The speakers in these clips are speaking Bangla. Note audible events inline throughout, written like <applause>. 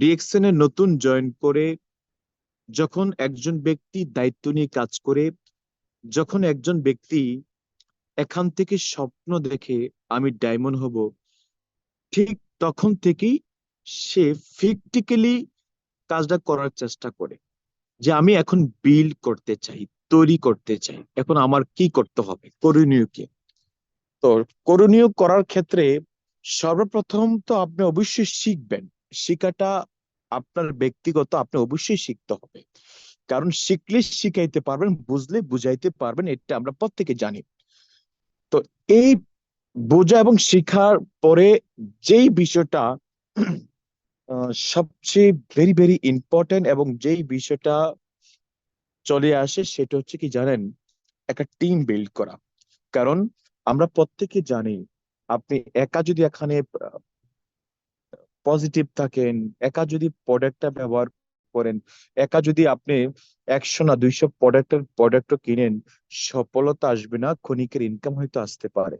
ডিএক্সএন এ নতুন জয়েন করে যখন একজন ব্যক্তি দায়িত্ব নিয়ে কাজ করে, যখন একজন ব্যক্তি এখান থেকে স্বপ্ন দেখে আমি ডায়মন্ড হব, ঠিক তখন থেকেই সে ফিক্টিক্যালি কাজটা করার চেষ্টা করে যে আমি এখন বিল্ড করতে চাই, তৈরি করতে চাই। এখন আমার কি করতে হবে? করণীয় কি? তো করণীয় করার ক্ষেত্রে সর্বপ্রথম তো আপনি অবশ্যই শিখবেন। শিখাটা আপনার ব্যক্তিগত আপনি অবশ্যই শিখতে হবে। কারণ শিখলে শিখাইতে পারবেন, বুঝলে বুঝাইতে পারবেন, এটা আমরা প্রত্যেকে জানি। তো এই বোঝা এবং শিখার পরে যেই বিষয়টা সবচেয়ে ভেরি ভেরি ইম্পর্টেন্ট এবং যেই বিষয়টা চলে আসে সেটা হচ্ছে কি জানেন, একটা টিম বিল্ড করা। কারণ আমরা প্রত্যেকে জানি, আপনি একা যদি এখানে পজিটিভ থাকেন, একা যদি প্রোডাক্টটা ব্যবহার করেন, একা যদি আপনি একশো না দুইশো প্রোডাক্টের প্রোডাক্টও কিনেন, সফলতা আসবে না, ক্ষণিকের ইনকাম হয়তো আসতে পারে।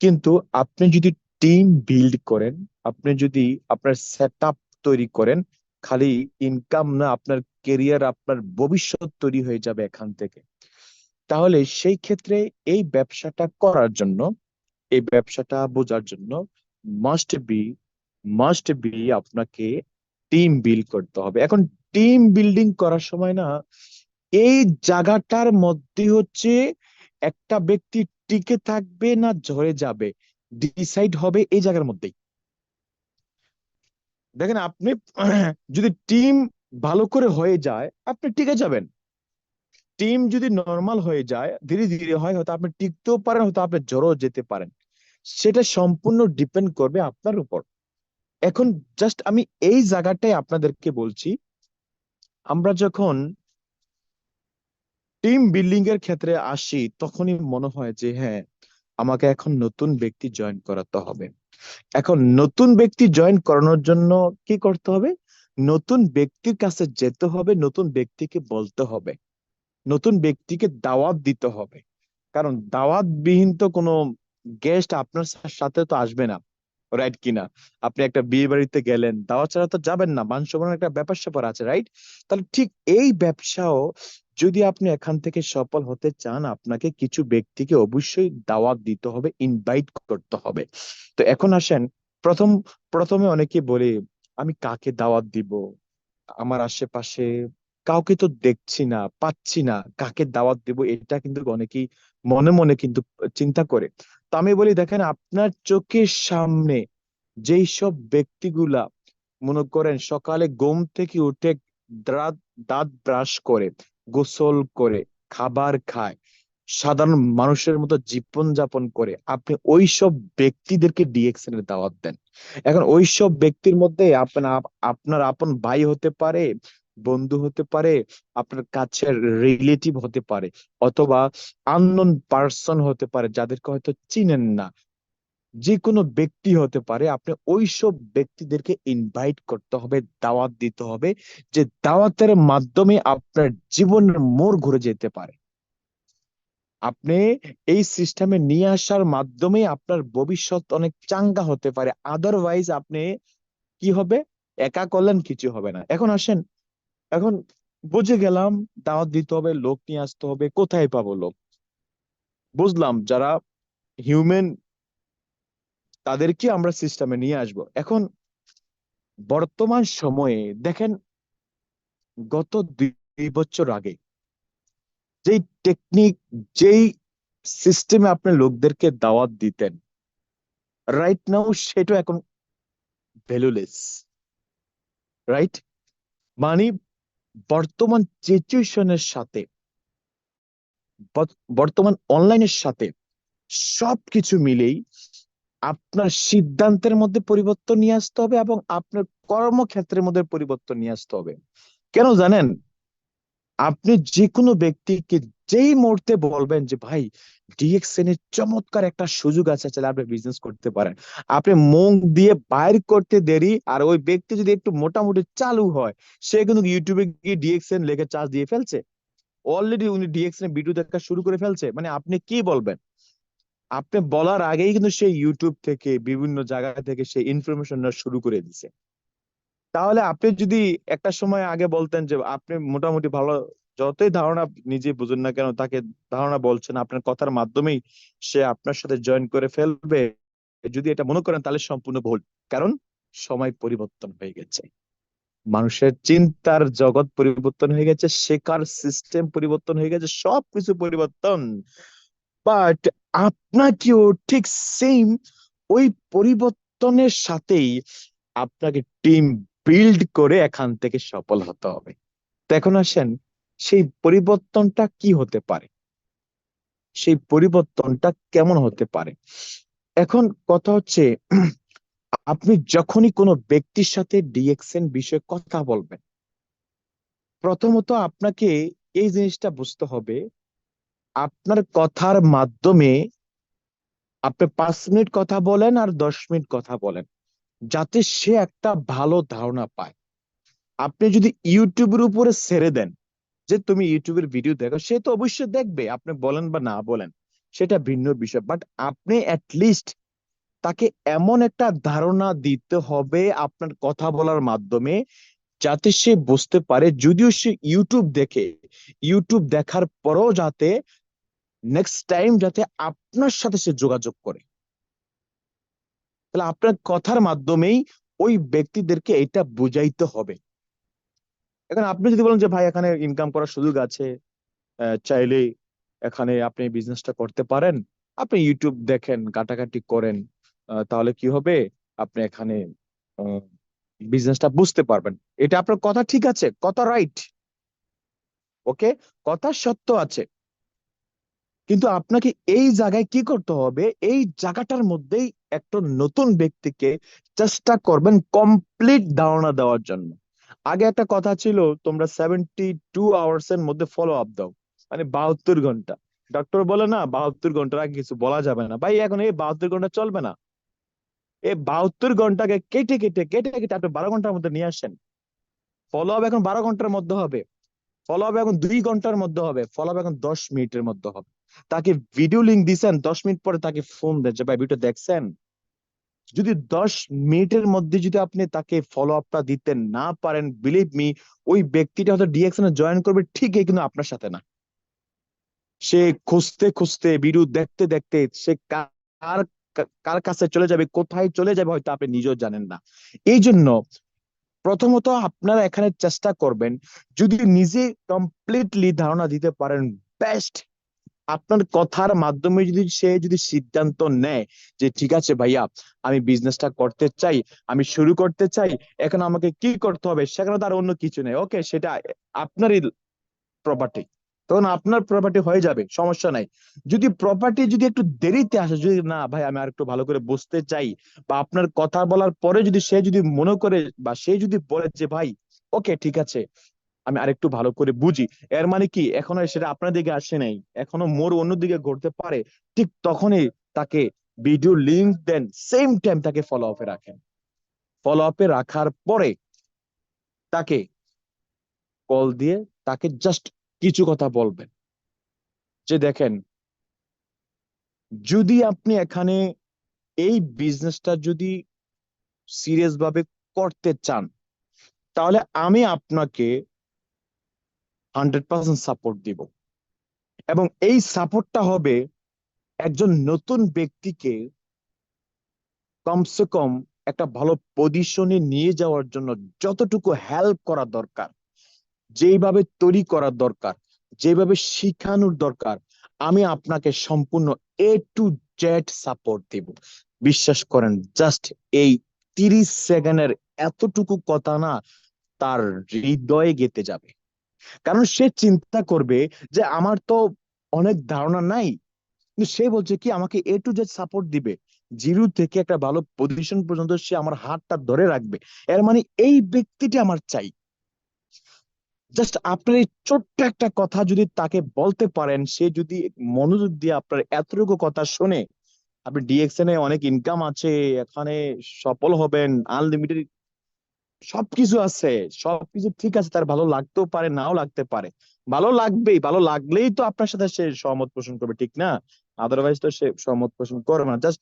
কিন্তু আপনি যদি টিম বিল্ড করেন, আপনি যদি আপনার সেট তৈরি করেন, খালি ইনকাম না, আপনার কেরিয়ার আপনার ভবিষ্যৎ তৈরি হয়ে যাবে এখান থেকে। তাহলে সেই ক্ষেত্রে এই ব্যবসাটা করার জন্য, এই ব্যবসাটা বোঝার জন্য মাস্ট বি মাস্ট বি আপনাকে টিম বিল্ড করতে হবে। এখন টিম বিল্ডিং করার সময় না, এই জায়গাটার মধ্যে হচ্ছে একটা ব্যক্তি টিকে থাকবে না ঝরে যাবে ডিসাইড হবে এই জায়গার মধ্যেই। দেখেন আপনি <clears throat> যদি টিম ভালো করে হয়ে যায়, আপনি টিকে যাবেন। টিম যদি নর্মাল হয়ে যায়, ধীরে ধীরে হয়, হয়তো আপনি টিকতেও পারেন, হয়তো আপনি জ্বরও যেতে পারেন। সেটা সম্পূর্ণ ডিপেন্ড করবে আপনার উপর। এখন জাস্ট আমি এই জায়গাটাই আপনাদেরকে বলছি, আমরা যখন টিম বিল্ডিং এর ক্ষেত্রে আসি, তখনই মনে হয় যে হ্যাঁ আমাকে এখন নতুন ব্যক্তি জয়েন করাতে হবে। এখন নতুন ব্যক্তি জয়েন করানোর জন্য কি করতে হবে? নতুন ব্যক্তির কাছে যেতে হবে, নতুন ব্যক্তিকে বলতে হবে। নতুন ব্যক্তিকে দাওয়াত দিতে হবে। কারণ দাওয়াত বিহীন তো কোনো গেস্ট আপনার সাথে তো আসবে না। রাইট কিনা? আপনি একটা বিয়ে বাড়িতে গেলেন দাওয়া ছাড়া তো যাবেন না মান সম্মানের একটা ব্যাপার স্যাপার আছে রাইট তাহলে ঠিক এই ব্যবসাও যদি আপনি এখান থেকে সফল হতে চান, আপনাকে কিছু ব্যক্তিকে অবশ্যই দাওয়াত দিতে হবে ইনভাইট করতে হবে। তো এখন আসেন, প্রথম, প্রথমে অনেকে বলে, আমি কাকে দাওয়াত দিব? আমার আশেপাশে কাউকে তো দেখছি না, পাচ্ছি না, কাকে দাওয়াত দেব? এটা কিন্তু অনেকেই মনে মনে কিন্তু চিন্তা করে। তো আমি বলি, দেখেন আপনার চোখের সামনে যেই সব ব্যক্তিগুলা, মনে করেন সকালে ঘুম থেকে উঠে দাঁত ব্রাশ করে, গোসল করে, খাবার খায়, সাধারণ মানুষের মতো জীবন যাপন করে, আপনি ওই সব ব্যক্তিদেরকে ডিএক্সএন এর দাওয়াত দেন। এখন ওই সব ব্যক্তির মধ্যে আপনার আপনার আপন ভাই হতে পারে বন্ধু হতে পারে, আপনার কাছের রিলেটিভ হতে পারে, অথবা আননোন পার্সন হতে পারে, যাদেরকে হয়তো চিনেন না। যে কোনো ব্যক্তি হতে পারে, আপনি ওই সব ব্যক্তিদেরকে ইনভাইট করতে হবে, দাওয়াত দিতে হবে, যে দাওয়াতের মাধ্যমে আপনার জীবনের মোড় ঘুরে যেতে পারে। আপনি এই সিস্টেমে নিয়ে আসার মাধ্যমে আপনার ভবিষ্যৎ অনেক চাঙ্গা হতে পারে আদারওয়াইজ আপনি কি হবে? একা করলেন, কিছু হবে না। এখন আসেন এখন বুঝে গেলাম দাওয়াত দিতে হবে, লোক নিয়ে আসতে হবে, কোথায় পাবো লোক? বুঝলাম যারা হিউম্যান তাদেরকে আমরা সিস্টেমে নিয়ে আসব। এখন বর্তমান সময়ে দেখেন, গত দুই বছর আগে যেই টেকনিক যেই সিস্টেমে আপনি লোকদেরকে দাওয়াত দিতেন রাইট নাও সেটা এখন ভ্যালুলেস রাইট মানে বর্তমান সিচুয়েশনের সাথে বর্তমান অনলাইনের সাথে সবকিছু মিলেই আপনার সিদ্ধান্তের মধ্যে পরিবর্তন নিয়ে আসতে হবে এবং আপনার কর্মক্ষেত্রের মধ্যে পরিবর্তন নিয়ে আসতে হবে। কেন জানেন? আপনি যে কোনো ব্যক্তিকে যেই মুহূর্তে বলবেন যে, ভাই ডিএক্সএন এর চমৎকার একটা সুযোগ আছে, তাহলে আপনি বিজনেস করতে পারেন। আপনি মুখ দিয়ে বাইর করতে দেরি, আর ওই ব্যক্তি যদি একটু মোটামুটি চালু হয়, সে কিন্তু ইউটিউবে গিয়ে ডিএক্সএন লেখে চার্জ দিয়ে ফেলছে। অলরেডি উনি ডিএক্সএন ভিডিও দেখা শুরু করে ফেলছে। মানে আপনি কি বলবেন? আপনি বলার আগেই কিন্তু সে ইউটিউব থেকে, বিভিন্ন জায়গা থেকে সে ইনফরমেশন শুরু করে দিছে। তাহলে আপনি যদি একটা সময় আগে বলতেন যে, আপনি মোটামুটি ভালো যতই ধারণা নিজে বুঝুন না কেন, তাকে ধারণা বলছেন, আপনার কথার মাধ্যমেই সে আপনার সাথে জয়েন করে ফেলবে। যদি এটা মনে করেন, তাহলে সম্পূর্ণ ভুল। কারণ সময় পরিবর্তন হয়ে গেছে। মানুষের চিন্তার জগৎ পরিবর্তন হয়ে গেছে, শেখার সিস্টেম পরিবর্তন হয়ে গেছে, সবকিছু পরিবর্তন। বাট আপনাকেও ঠিক সেম ওই পরিবর্তনের সাথেই আপনাকে টিম বিল্ড করে এখান থেকে সফল হতে হবে। তো এখন আসেন সেই পরিবর্তনটা কি হতে পারে? সেই পরিবর্তনটা কেমন হতে পারে? এখন কথা হচ্ছে, আপনি যখনই কোনো ব্যক্তির সাথে ডিএক্সএন বিষয়ে কথা বলবেন, প্রথমত আপনাকে এই জিনিসটা বুঝতে হবে, আপনার কথার মাধ্যমে আপনি পাঁচ মিনিট কথা বলেন আর দশ মিনিট কথা বলেন, যাতে সে একটা ভালো ধারণা পায়। আপনি যদি ইউটিউবের উপরে ছেড়ে দেন যে তুমি ইউটিউবের ভিডিও দেখো, সে তো অবশ্যই দেখবে, আপনি বলেন বা না বলেন, সেটা ভিন্ন বিষয় বাট আপনি লিস্ট তাকে এমন একটা ধারণা দিতে হবে আপনার কথা বলার মাধ্যমে, যাতে সে বুঝতে পারে, যদিও সে ইউটিউব দেখে ইউটিউব দেখার পরও যাতে নেক্সট টাইম যাতে আপনার সাথে সে যোগাযোগ করে। তাহলে আপনার কথার মাধ্যমেই ওই ব্যক্তিদেরকে এটা বুঝাইতে হবে। এখন আপনি যদি বলেন যে, ভাই, এখানে ইনকাম করার সুযোগ আছে চাইলে এখানে আপনি বিজনেসটা করতে পারেন। আপনি ইউটিউব দেখেন ঘাটাঘাটি করেন তাহলে কি হবে? আপনি এখানে বিজনেসটা বুঝতে পারবেন। এটা আপনার কথা ঠিক আছে, কথা রাইট ওকে কথা সত্য আছে। কিন্তু আপনাকে এই জায়গায় কি করতে হবে? এই জায়গাটার মধ্যেই একটা নতুন ব্যক্তিকে চেষ্টা করবেন কমপ্লিট ধারণা দেওয়ার জন্য। আগে একটা কথা ছিল, তোমরা সেভেন্টি টু আওয়ার্স এর মধ্যে ফলো আপ দাও। মানে বাহাত্তর ঘণ্টা। ডক্টর বলে না, বাহাত্তর ঘণ্টার আগে কিছু বলা যাবে না। ভাই, এখন এই বাহাত্তর ঘণ্টা চলবে না। এই বাহাত্তর ঘন্টাকে কেটে কেটে কেটে কেটে আপনি বারো ঘণ্টার মধ্যে নিয়ে আসেন। ফলো আপ এখন বারো ঘণ্টার মধ্যে হবে। ফলো আপ এখন দুই ঘণ্টার মধ্যে হবে। ফলো আপ এখন দশ মিনিটের মধ্যে হবে। তাকে ভিডিও লিঙ্ক দিছেন, দশ মিনিট পরে তাকে ফোন দেন যে, ভাই ভিডিও দেখছেন? যদি দশ মিনিটের মধ্যে যদি আপনি তাকে ফলো আপটা দিতে না পারেন বিলিভ মি ওই ব্যক্তিটা হয়তো ডিএকশনে জয়েন করবে ঠিকই, কিন্তু আপনার সাথে না। সে খুঁজতে খুঁজতে ভিডিও দেখতে দেখতে সে কার কার কাছে চলে যাবে, কোথায় চলে যাবে হয়তো আপনি নিজেও জানেন না। এই জন্য প্রথমত আপনারা এখানে চেষ্টা করবেন, যদি নিজে কমপ্লিটলি ধারণা দিতে পারেন বেস্ট আপনার কথার মাধ্যমে যদি সে যদি সিদ্ধান্ত নেয় যে ঠিক আছে ভাইয়া, আমি বিজনেসটা করতে চাই, আমি শুরু করতে চাই, এখন আমাকে কি করতে হবে সেখানে তার অন্য কিছু নেই। ওকে সেটা আপনারই প্রপার্টি তখন আপনার প্রপার্টি হয়ে যাবে, সমস্যা নাই। যদি প্রপার্টি যদি একটু দেরিতে আসে, যদি না, ভাই, আমি আর একটু ভালো করে বুঝতে চাই বা আপনার কথা বলার পরে যদি সে যদি মনে করে বা সে যদি বলে যে, ভাই ওকে ঠিক আছে। আমি আরেকটু ভালো করে বুঝি। এর মানে কি? এখনও সেটা আপনার দিকে আসে নাই। এখনও মোর অন্যদিকে ঘটতে পারে। ঠিক তখনই তাকে ভিডিও লিঙ্ক দেন সেম টাইম তাকে ফলো আপে রাখেন। ফলো আপে রাখার পরে তাকে কল দিয়ে তাকে জাস্ট কিছু কথা বলবেন। যে দেখেন, যদি আপনি এখানে এই বিজনেসটা যদি সিরিয়াস ভাবে করতে চান, তাহলে আমি আপনাকে হান্ড্রেড পার্সেন্ট সাপোর্ট দিব। এবং এই সাপোর্টটা হবে একজন নতুন ব্যক্তিকে কমসে কম একটা ভালো পজিশনে নিয়ে যাওয়ার জন্য যতটুকু হেল্প করা দরকার, যেইভাবে তৈরি করার দরকার, যেভাবে শিখানোর দরকার, আমি আপনাকে সম্পূর্ণ এ টু জেড সাপোর্ট দিব। বিশ্বাস করেন জাস্ট এই তিরিশ সেকেন্ডের এতটুকু কথা না তার হৃদয়ে গেতে যাবে। কারণ সে চিন্তা করবে যে আমার তো অনেক ধারণা নাই। কিন্তু সে বলছে কি, আমাকে এ টু জেড সাপোর্ট দিবে। জিরো থেকে একটা ভালো পজিশন পর্যন্ত সে আমার হাতটা ধরে রাখবে। এর মানে এই ব্যক্তিটি আমার চাই। জাস্ট আপনার এই ছোট্ট একটা কথা যদি তাকে বলতে পারেন, সে যদি মনোযোগ দিয়ে আপনার এতটুকু কথা শুনে, আপনি ডিএক্সএন এ অনেক ইনকাম আছে, এখানে সফল হবেন আনলিমিটেড সবকিছু আছে, সবকিছু ঠিক আছে, তার ভালো লাগতেও পারে, নাও লাগতে পারে। ভালো লাগবেই, ভালো লাগলেই তো আপনার সাথে সে সহমত পোষণ করবে, ঠিক না? আদারওয়াইজ তো সে সহমত পোষণ করবে না। জাস্ট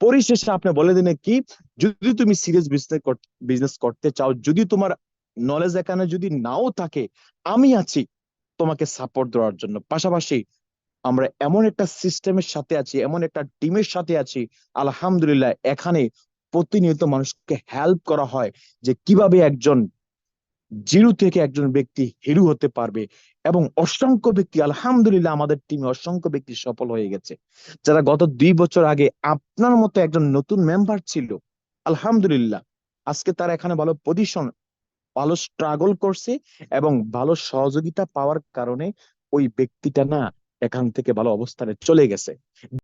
পরিশেষে আপনি বলে দিন কি, যদি তুমি সিরিয়াস বিজনেস বিজনেস করতে চাও, যদি তোমার নলেজ এখানে যদি নাও থাকে, আমি আছি তোমাকে সাপোর্ট দেওয়ার জন্য। পাশাপাশি আমরা এমন একটা সিস্টেমের সাথে আছি, এমন একটা টিমের সাথে আছি, আলহামদুলিল্লাহ, এখানে প্রতিনিয়ত মানুষকে হেল্প করা হয় যে কীভাবে একজন জিরো থেকে একজন ব্যক্তি হিরো হতে পারবে এবং অসংখ্য ব্যক্তি, আলহামদুলিল্লাহ আমাদের টিমে অসংখ্য ব্যক্তি সফল হয়ে গেছে। যারা গত দুই বছর আগে আপনার মতো একজন নতুন মেম্বার ছিল, আলহামদুলিল্লাহ। আজকে তারা এখানে ভালো পজিশন ভালো স্ট্রাগল করছে এবং ভালো সহযোগিতা পাওয়ার কারণে ওই ব্যক্তিটা না এখান থেকে ভালো অবস্থানে চলে গেছে।